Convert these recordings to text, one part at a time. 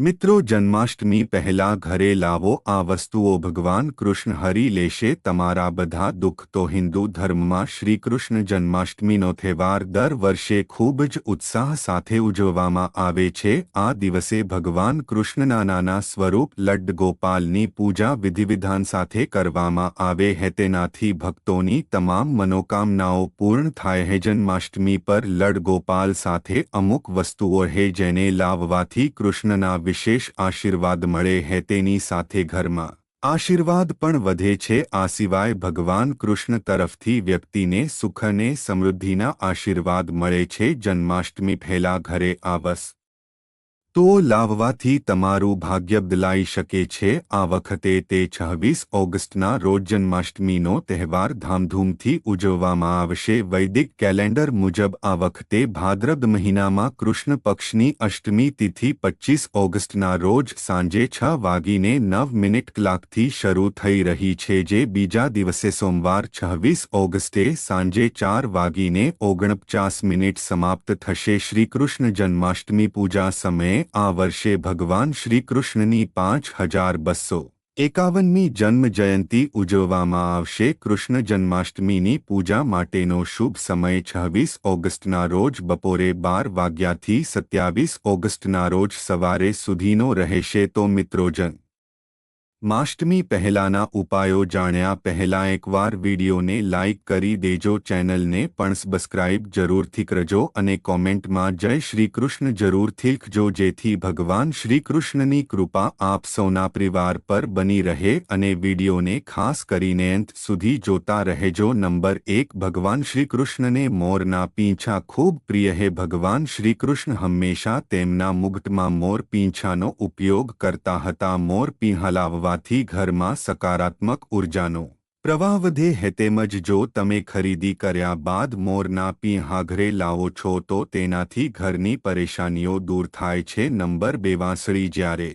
મિત્રો જન્માષ્ટમી પહેલા ઘરે લાવો આ વસ્તુઓ ભગવાન કૃષ્ણ હરી લેશે તમારા બધા દુઃખ તો હિન્દુ ધર્મમાં શ્રીકૃષ્ણ જન્માષ્ટમીનો તહેવાર દર વર્ષે ખૂબ જ ઉત્સાહ સાથે ઉજવવામાં આવે છે. આ દિવસે ભગવાન કૃષ્ણના નાના સ્વરૂપ લડ્ડ ગોપાલની પૂજા વિધિવિધાન સાથે કરવામાં આવે હે તેનાથી ભક્તોની તમામ મનોકામનાઓ પૂર્ણ થાય હે. જન્માષ્ટમી પર લડ ગોપાલ સાથે અમુક વસ્તુઓ હે જેને લાવવાથી કૃષ્ણના વિશેષ આશીર્વાદ મળે હે તેની સાથે ઘરમાં. આશીર્વાદ પણ વધે છે, આ સિવાય ભગવાન કૃષ્ણ તરફથી વ્યક્તિને સુખ અને સમૃદ્ધિના આશીર્વાદ મળે છે, જન્માષ્ટમી પહેલા ઘરે આવસ. તો લાવવાથી તમારું ભાગ્ય બદલાઈ શકે છે. આ વખતે તે છવ્વીસ ઓગસ્ટના રોજ જન્માષ્ટમીનો તહેવાર ધામધૂમથી ઉજવવામાં આવશે. વૈદિક કેલેન્ડર મુજબ આ વખતે ભાદ્રદ મહિનામાં કૃષ્ણ પક્ષની અષ્ટમી તિથિ પચ્ચીસ ઓગસ્ટના રોજ સાંજે છ વાગીને નવ મિનિટ કલાકથી શરૂ થઈ રહી છે જે બીજા દિવસે સોમવાર છવ્વીસ ઓગસ્ટે સાંજે ચાર વાગીને ઓગણપચાસ મિનિટ સમાપ્ત થશે. શ્રીકૃષ્ણ જન્માષ્ટમી પૂજા સમયે આ વર્ષે ભગવાન શ્રીકૃષ્ણની પાંચ હજાર બસો એકાવનમી જન્મ જયંતી ઉજવવામાં આવશે. કૃષ્ણ જન્માષ્ટમીની પૂજા માટેનો શુભ સમય છવ્વીસ ઓગસ્ટના રોજ બપોરે બાર વાગ્યાથી સત્યાવીસ ઓગસ્ટના રોજ સવારે સુધીનો રહેશે. તો મિત્રોજન માષ્ટમી પહેલાના ઉપાયો જાણ્યા પહેલા એકવાર વિડીયોને લાઇક કરી દેજો, ચેનલને પણ સબસ્ક્રાઇબ જરૂરથી કરજો અને કોમેન્ટમાં જય શ્રીકૃષ્ણ જરૂરથી લખજો જેથી ભગવાન શ્રીકૃષ્ણની કૃપા આપ સૌના પરિવાર પર બની રહે અને વિડીયોને ખાસ કરીને અંત સુધી જોતા રહેજો. નંબર એક, ભગવાન શ્રીકૃષ્ણને મોરના પીંછા ખૂબ પ્રિય હે. ભગવાન શ્રીકૃષ્ણ હંમેશા તેમના મુગટમાં મોર પીંછાનો ઉપયોગ કરતા હતા. મોર પીંહા લાવવા કરવાથી ઘરમાં સકારાત્મક ઉર્જાનો પ્રવાહ વધે હે તેમજ જો તમે ખરીદી કર્યા બાદ મોરના પીંહાઘરે લાવો છો તો તેનાથી ઘરની પરેશાનીઓ દૂર થાય છે. નંબર બેવાસળી જ્યારે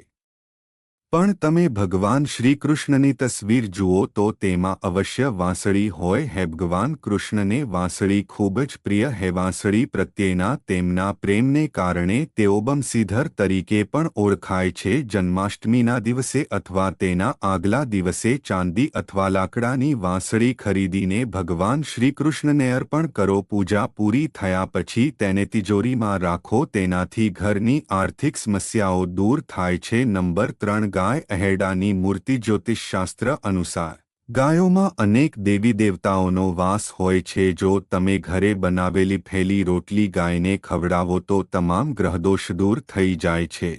પણ તમે ભગવાન શ્રીકૃષ્ણની તસવીર જુઓ તો તેમાં અવશ્ય વાંસળી હોય હે. ભગવાન કૃષ્ણને વાંસળી ખૂબ જ પ્રિય હે. વાંસળી પ્રત્યેના તેમના પ્રેમને કારણે તેઓ બમસીધર તરીકે પણ ઓળખાય છે. જન્માષ્ટમીના દિવસે અથવા તેના આગલા દિવસે ચાંદી અથવા લાકડાની વાંસળી ખરીદીને ભગવાન શ્રીકૃષ્ણને અર્પણ કરો. પૂજા પૂરી થયા પછી તેને તિજોરીમાં રાખો. તેનાથી ઘરની આર્થિક સમસ્યાઓ દૂર થાય છે. નંબર ત્રણ ગાય અહેડાની મૂર્તિ જ્યોતિષશાસ્ત્ર અનુસાર. ગાયોમાં અનેક દેવી દેવતાઓનો વાસ હોય છે. જો તમે ઘરે બનાવેલી ફેલી રોટલી ગાયને ખવડાવો તો તમામ ગ્રહદોષ દૂર થઈ જાય છે.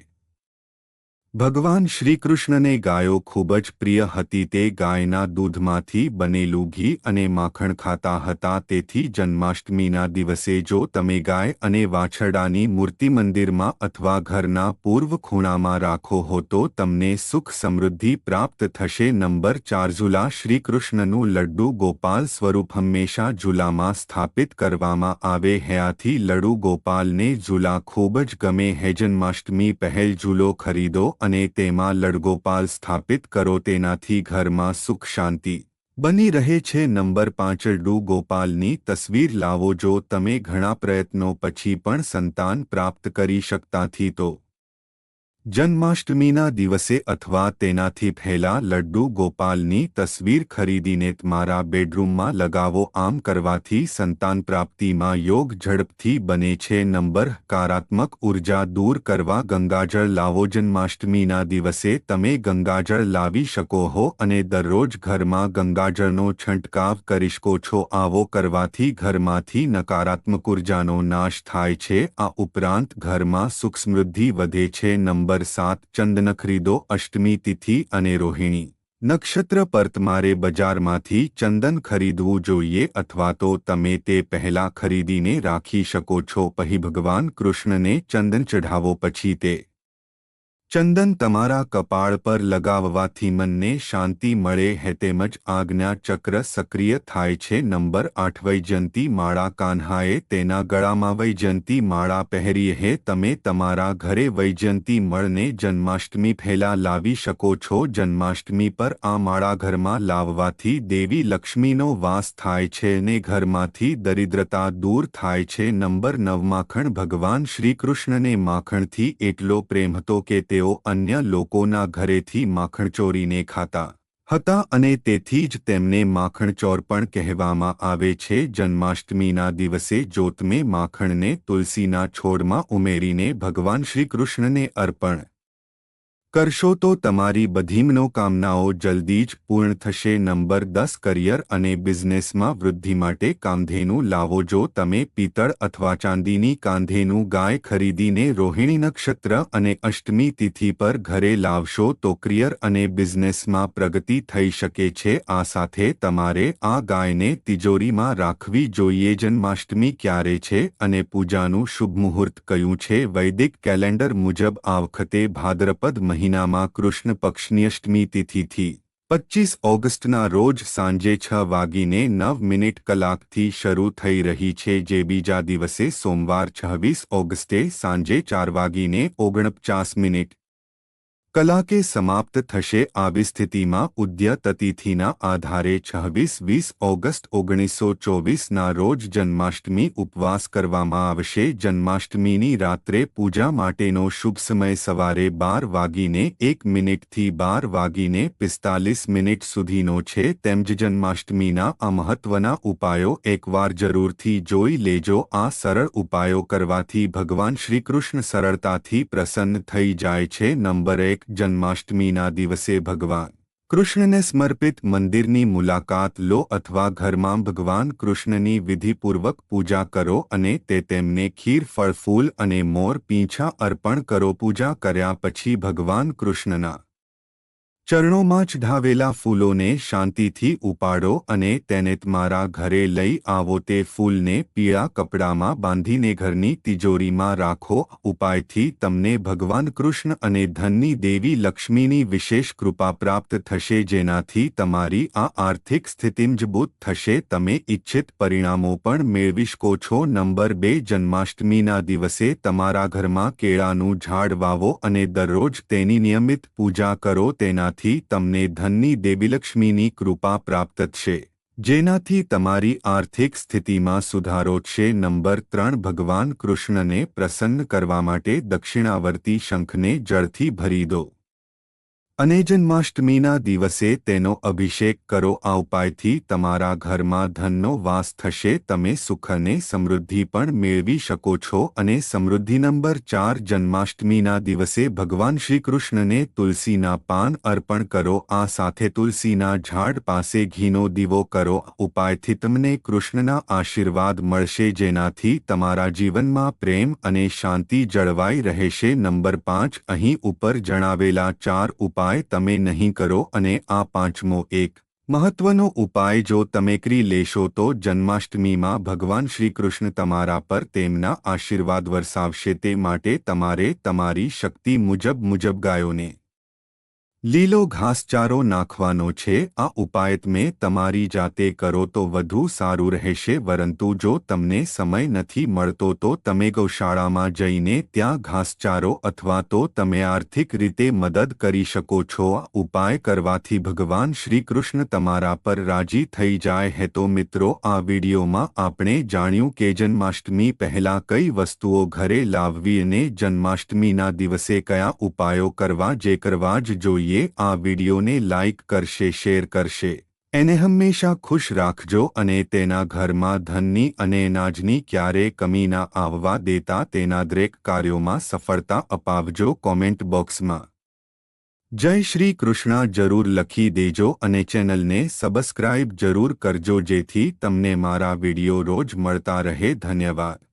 ભગવાન શ્રીકૃષ્ણને ગાયો ખૂબ જ પ્રિય હતી. તે ગાયના દૂધમાંથી બનેલું ઘી અને માખણ ખાતા હતા. તેથી જન્માષ્ટમીના દિવસે જો તમે ગાય અને વાછરડાની મૂર્તિ મંદિરમાં અથવા ઘરના પૂર્વ ખૂણામાં રાખો હો તો તમને સુખ સમૃદ્ધિ પ્રાપ્ત થશે. નંબર ચાર, ઝુલા. શ્રીકૃષ્ણનું લડ્ડુ ગોપાલ સ્વરૂપ હંમેશા ઝુલામાં સ્થાપિત કરવામાં આવે. હયાથી લડુ ગોપાલને ઝુલા ખૂબ જ ગમે. હે જન્માષ્ટમી, પહેલ ઝૂલો ખરીદો અને તેમાં લડગોપાલ સ્થાપિત કરો તેનાથી ઘરમાં સુખ શાંતિ. બની રહે છે નંબર પાંચ, ડુ ગોપાલની તસવીર લાવો જો તમે ઘણા પ્રયત્નો પછી પણ સંતાન પ્રાપ્ત કરી શકતાથી તો. જન્માષ્ટમીના દિવસે અથવા તેનાથી પહેલા લડ્ડુ ગોપાલની તસવીર ખરીદીને તમારા બેડરૂમમાં લગાવો આમ કરવાથી સંતાન પ્રાપ્તિમાં યોગ ઝડપથી બને છે. નંબર હકારાત્મક ઊર્જા દૂર કરવા ગંગાજળ લાવો. જન્માષ્ટમીના દિવસે તમે ગંગાજળ લાવી શકો હો અને દરરોજ ઘરમાં ગંગાજળનો છંટકાવ કરી શકો છો. આવો કરવાથી ઘરમાંથી નકારાત્મક ઉર્જાનો નાશ થાય છે. આ ઉપરાંત ઘરમાં સુખ સમૃદ્ધિ વધે છે. નંબર નંબર સાત ચંદન ખરીદો અષ્ટમી તિથિ અને રોહિણી. નક્ષત્ર પર તમારે બજારમાંથી ચંદન ખરીદવું જોઈએ અથવા તો તમે તે પહેલાં ખરીદીને રાખી શકો છો. પહી ભગવાન કૃષ્ણને ચંદન ચઢાવો પછી તે ચંદન તમારા કપાળ પર લગાવવાથી મનને શાંતિ મળે હે તેમજ આજ્ઞા ચક્ર સક્રિય થાય છે. નંબર આઠ, વૈજયંતી માળા કાન્હાએ તેના ગળામાં વૈજયંતી માળા પહેરી હે. તમે તમારા ઘરે વૈજયંતી મળને જન્માષ્ટમી ફેલા લાવી શકો છો. જન્માષ્ટમી પર આ માળા ઘરમાં લાવવાથી દેવી લક્ષ્મીનો વાસ થાય છે ને ઘરમાંથી દરિદ્રતા દૂર થાય છે. નંબર નવ માખણ ભગવાન શ્રીકૃષ્ણને માખણથી એટલો પ્રેમ હતો કે તેઓ તેઓ અન્ય લોકોના ઘરેથી માખણ ચોરીને ખાતા હતા અને તેથી જ તેમને માખણચોર પણ કહેવામાં આવે છે. જન્માષ્ટમીના દિવસે જોતમે માખણને તુલસીના છોડમાં ઉમેરીને ભગવાન શ્રીકૃષ્ણને અર્પણ કરશો તો તમારી બધી મનોકામનાઓ જલ્દી જ પૂર્ણ થશે. નંબર દસ, કરિયર અને બિઝનેસમાં વૃદ્ધિ માટે કાંધેનું લાવો. જો તમે પિત્તળ અથવા ચાંદીની કાંધેનું ગાય ખરીદીને રોહિણી નક્ષત્ર અને અષ્ટમી તિથિ પર ઘરે લાવશો તો ક્રિયર અને બિઝનેસમાં પ્રગતિ થઈ શકે છે. આ સાથે તમારે આ ગાયને તિજોરીમાં રાખવી જોઈએ. જન્માષ્ટમી ક્યારે છે અને પૂજાનું શુભ મુહૂર્ત કયું છે? વૈદિક કેલેન્ડર મુજબ આ વખતે ભાદ્રપદ મહિનામાં કૃષ્ણ પક્ષની અષ્ટમી તિથિથી પચીસ ઓગસ્ટના રોજ સાંજે છ વાગીને નવ મિનિટ કલાકથી શરૂ થઈ રહી છે જે બીજા દિવસે સોમવાર છવ્વીસ ઓગસ્ટે સાંજે ચાર વાગીને ઓગણપચાસ મિનિટ કલાકે સમાપ્ત થશે આવી સ્થિતિમાં ઉદ્યત તતિથિના આધારે છવ્વીસ વીસ ઓગસ્ટ ઓગણીસો ચોવીસના રોજ જન્માષ્ટમી ઉપવાસ કરવામાં આવશે. જન્માષ્ટમીની રાત્રે પૂજા માટેનો શુભ સમય સવારે બાર વાગીને એક મિનિટથી બાર વાગીને પિસ્તાલીસ મિનિટ સુધીનો છે. તેમજ જન્માષ્ટમીના આ મહત્વના ઉપાયો એકવાર જરૂરથી જોઈ લેજો. આ સરળ ઉપાયો કરવાથી ભગવાન શ્રીકૃષ્ણ સરળતાથી પ્રસન્ન થઈ જાય છે. નંબર એક જન્માષ્ટમીના દિવસે ભગવાન કૃષ્ણને સમર્પિત મંદિરની મુલાકાત લો અથવા ઘરમાં ભગવાન કૃષ્ણની વિધિપૂર્વક પૂજા કરો અને તે તેમને ખીર ફળફૂલ અને મોર, પીંછા અર્પણ કરો. પૂજા કર્યા પછી ભગવાન કૃષ્ણના ચરણોમાં ચઢાવેલા ફૂલોને શાંતિથી ઉપાડો અને તેને તમારા ઘરે લઈ આવો. તે ફૂલને પીળા કપડામાં બાંધીને ઘરની તિજોરીમાં રાખો. ઉપાયથી તમને ભગવાન કૃષ્ણ અને ધનની દેવી લક્ષ્મીની વિશેષ કૃપા પ્રાપ્ત થશે, જેનાથી તમારી આ આર્થિક સ્થિતિ મજબૂત થશે. તમે ઇચ્છિત પરિણામો પણ મેળવી શકો છો. નંબર બે, જન્માષ્ટમીના દિવસે તમારા ઘરમાં કેળાનું ઝાડ વાવો અને દરરોજ તેની નિયમિત પૂજા કરો. તેના તેનાથી તમને ધનની દેવીલક્ષ્મીની કૃપા પ્રાપ્ત થશે. જેનાથી તમારી આર્થિક સ્થિતિમાં સુધારો છે. નંબર ત્રણ, ભગવાન કૃષ્ણને પ્રસન્ન કરવા માટે દક્ષિણાવર્તી શંખને જળથી ભરી દો. અને જન્માષ્ટમીના દિવસે તેનો અભિષેક કરો. આ ઉપાયથી તમારા ઘરમાં ધનનો વાસ થશે. તમે સુખ અને સમૃદ્ધિ પણ મેળવી શકો છો અને સમૃદ્ધિ નંબર ચાર જન્માષ્ટમીના દિવસે ભગવાન શ્રીકૃષ્ણને તુલસીના પાન અર્પણ કરો. આ સાથે તુલસીના ઝાડ પાસે ઘીનો દીવો કરો. ઉપાયથી તમને કૃષ્ણના આશીર્વાદ મળશે. જેનાથી તમારા જીવનમાં પ્રેમ અને શાંતિ જળવાઈ રહેશે. નંબર પાંચ અહીં ઉપર જણાવેલા ચાર ઉપાય ઉપાય તમે નહીં કરો અને આ પાંચમો એક મહત્વનો ઉપાય જો તમે કરી લેશો તો જન્માષ્ટમીમાં ભગવાન શ્રીકૃષ્ણ તમારા પર તેમના આશીર્વાદ વરસાવશે તે માટે તમારે તમારી શક્તિ મુજબ મુજબ ગાયોને લીલો ઘાસચારો નાખવાનો છે. આ ઉપાય તમે તમારી જાતે કરો તો વધુ સારું રહેશે. પરંતુ જો તમને સમય નથી મળતો તો તમે ગૌશાળામાં જઈને ત્યાં ઘાસચારો અથવા તો તમે આર્થિક રીતે મદદ કરી શકો છો. આ ઉપાય કરવાથી ભગવાન શ્રીકૃષ્ણ તમારા પર રાજી થઈ જાય હે. તો મિત્રો, આ વિડીયોમાં આપણે જાણ્યું કે જન્માષ્ટમી પહેલા કઈ વસ્તુઓ ઘરે લાવવી અને જન્માષ્ટમીના દિવસે કયા ઉપાયો કરવા, જે કરવા જ જોઈએ આ વિડીયોને લાઇક કરશે શેર કરશે એને હંમેશા ખુશ રાખજો અને તેના ઘરમાં ધનની અને અનાજની ક્યારે કમી ના આવવા દેતા તેના દરેક કાર્યોમાં સફળતા અપાવજો કોમેન્ટ બોક્સમાં જય શ્રી કૃષ્ણ જરૂર લખી દેજો અને ચેનલને સબસ્ક્રાઇબ જરૂર કરજો જેથી તમને મારા વીડિયો રોજ મળતા રહે ધન્યવાદ